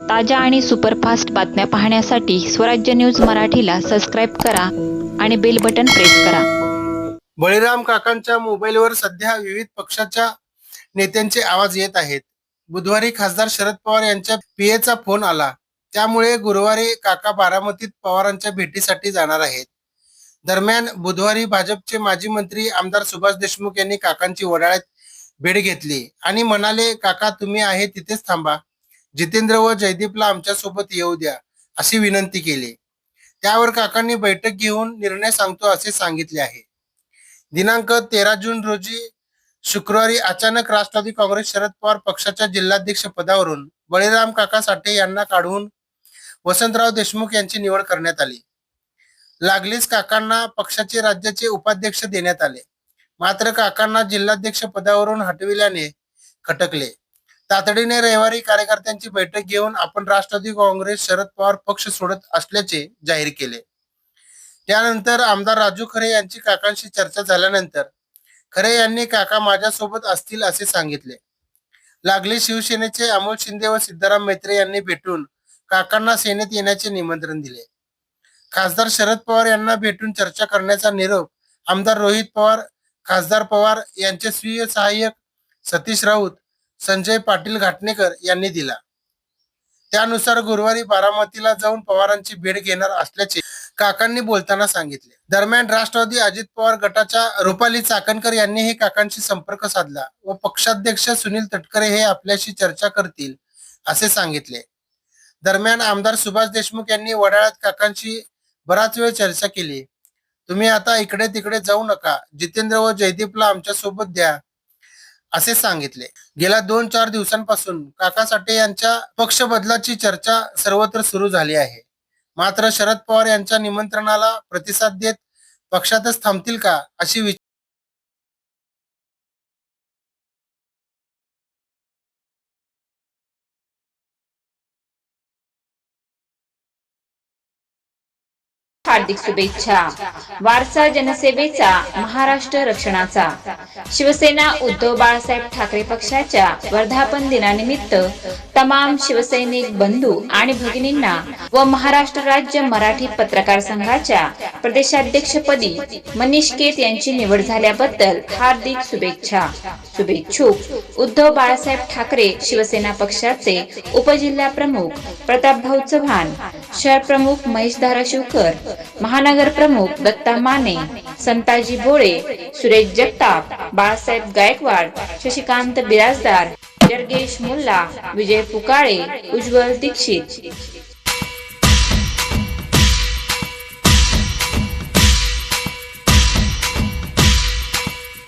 ताज्या आणि सुपरफास्ट बातम्या पाहण्यासाठी स्वराज्य न्यूज मराठीला सबस्क्राईब करा आणि बेल बटन प्रेस करा. बळीराम काकांच्या मोबाईलवर सध्या विविध पक्षाच्या नेत्यांचे आवाज येत आहेत. बुधवारी खासदार शरद पवार यांच्या पीएचा फोन आला. त्यामुळे गुरुवारी काका बारामतीत पवारांच्या भेटीसाठी जाणार आहेत. दरम्यान बुधवारी भाजपचे माजी मंत्री आमदार सुभाष देशमुख यांनी काकांची वडाळ्यात भेट घेतली आणि म्हणाले काका तुम्ही आहे तिथेच थांबा. जितेंद्र व जयदीपला आमच्यासोबत येऊ द्या अशी विनंती केली. त्यावर काकांनी बैठक घेऊन निर्णय सांगतो असे सांगितले आहे. दिनांक तेरा जून रोजी शुक्रवारी अचानक राष्ट्रवादी काँग्रेस शरद पवार पक्षाच्या जिल्हाध्यक्ष पदावरून बळीराम काका साठे यांना काढून वसंतराव देशमुख यांची निवड करण्यात आली. लागलीच काकांना पक्षाचे राज्याचे उपाध्यक्ष देण्यात आले. मात्र काकांना जिल्हाध्यक्ष पदावरून हटविल्याने खटकले. तातडीने रविवारी कार्यकर्त्यांची बैठक घेऊन आपण राष्ट्रवादी काँग्रेस शरद पवार पक्ष सोडत असल्याचे जाहीर केले. त्यानंतर आमदार राजू खरे यांची काकांशी चर्चा झाल्यानंतर खरे यांनी काका माझ्यासोबत असतील असे सांगितले. लागले शिवसेनेचे अमोल शिंदे व सिद्धाराम मैत्रे यांनी भेटून काकांना सेनेत येण्याचे निमंत्रण दिले. खासदार शरद पवार यांना भेटून चर्चा करण्याचा निरोप आमदार रोहित पवार खासदार पवार यांचे स्वीय सहाय्यक सतीश राऊत संजय पाटील घाटणेकर यांनी दिला. त्यानुसार गुरुवारी बारामतीला जाऊन पवारांची भेट घेणार असल्याचे काकांनी बोलताना सांगितले. दरम्यान राष्ट्रवादी अजित पवार गटाच्या रुपाली चाकणकर यांनी हे काकांशी संपर्क साधला व पक्षाध्यक्ष सुनील तटकरे हे आपल्याशी चर्चा करतील असे सांगितले. दरम्यान आमदार सुभाष देशमुख यांनी वडाळ्यात काकांशी बराच वेळ चर्चा केली. तुम्ही आता इकडे तिकडे जाऊ नका. जितेंद्र व जयदीपला आमच्यासोबत द्या. असे सांगितले. गेल्या दोन चार दिवसांपासून काका साठे यांच्या पक्ष बदलाची चर्चा सर्वत्र सुरू झाली आहे. मात्र शरद पवार यांच्या निमंत्रणाला प्रतिसाद देत पक्षातच थांबतील का अशी हार्दिक शुभेच्छा. वारसा जनसेवेचा महाराष्ट्र रक्षणाचा. शिवसेना उद्धव बाळासाहेब ठाकरे पक्षाच्या वर्धापन दिनानिमित्त तमाम शिवसैनिक बंधू आणि भगिनींना व महाराष्ट्र राज्य मराठी पत्रकार संघाच्या प्रदेशाध्यक्षपदी मनीष केत यांची निवड झाल्याबद्दल हार्दिक शुभेच्छा. शुभेच्छुक उद्धव बाळासाहेब ठाकरे शिवसेना पक्षाचे उपजिल्हा प्रमुख प्रतापभाऊ चव्हाण शहर प्रमुख महेश धाराशिवकर महानगर प्रमुख दत्ता माने संताजी बोळे सुरेश जगताप बाळासाहेब गायकवाड शशिकांत बिराजदार जर्गेश मुल्ला विजय पुकाळे उज्ज्वल दीक्षित.